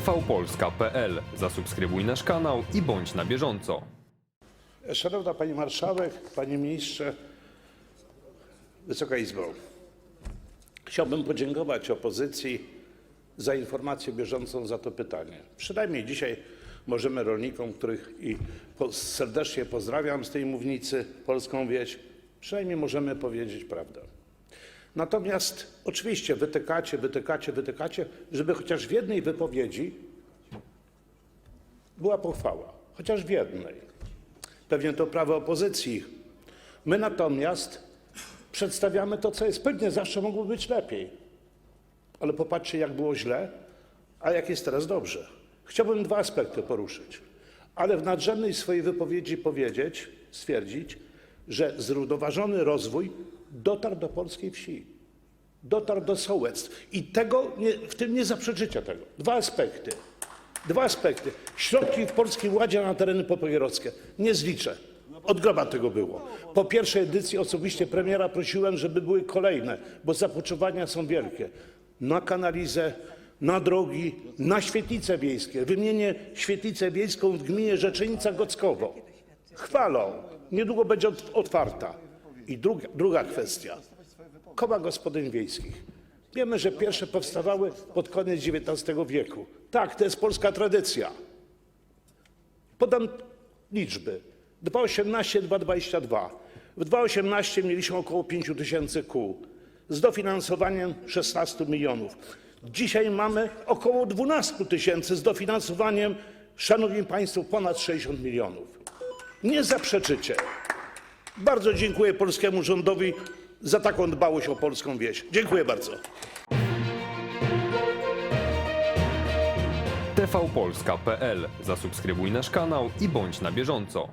tvpolska.pl. Zasubskrybuj nasz kanał i bądź na bieżąco. Szanowna Pani Marszałek, Panie Ministrze, Wysoka Izbo. Chciałbym podziękować opozycji za informację bieżącą, za to pytanie. Przynajmniej dzisiaj możemy rolnikom, których i serdecznie pozdrawiam z tej mównicy, polską wieś, przynajmniej możemy powiedzieć prawdę. Natomiast oczywiście wytykacie, wytykacie, wytykacie, żeby chociaż w jednej wypowiedzi była pochwała, chociaż w jednej. Pewnie to prawo opozycji. My natomiast przedstawiamy to, co jest. Pewnie zawsze mogło być lepiej. Ale popatrzcie, jak było źle, a jak jest teraz dobrze. Chciałbym dwa aspekty poruszyć. Ale w nadrzędnej swojej wypowiedzi powiedzieć, stwierdzić, że zrównoważony rozwój dotarł do polskiej wsi. Dotarł do sołectw. I tego nie, w tym nie zaprzeczycie tego. Dwa aspekty. Dwa aspekty. Środki w Polskim Ładzie na tereny popegeerowskie. Nie zliczę. Od tego było. Po pierwszej edycji osobiście premiera prosiłem, żeby były kolejne, bo zapotrzebowania są wielkie. Na kanalizę, na drogi, na świetlice wiejskie. Wymienię świetlicę wiejską w gminie Rzeczenica-Gockowo. Chwalą. Niedługo będzie ot- otwarta. I druga, druga kwestia. Koła gospodyń wiejskich. Wiemy, że pierwsze powstawały pod koniec XIX wieku. Tak, to jest polska tradycja. Podam liczby. 2,18, 2,22. W 2,18 mieliśmy około 5 tysięcy kół z dofinansowaniem 16 milionów. Dzisiaj mamy około 12 tysięcy z dofinansowaniem, szanowni państwo, ponad 60 milionów. Nie zaprzeczycie. Bardzo dziękuję polskiemu rządowi za taką dbałość o polską wieś. Dziękuję bardzo. tvpolska.pl. Zasubskrybuj nasz kanał i bądź na bieżąco.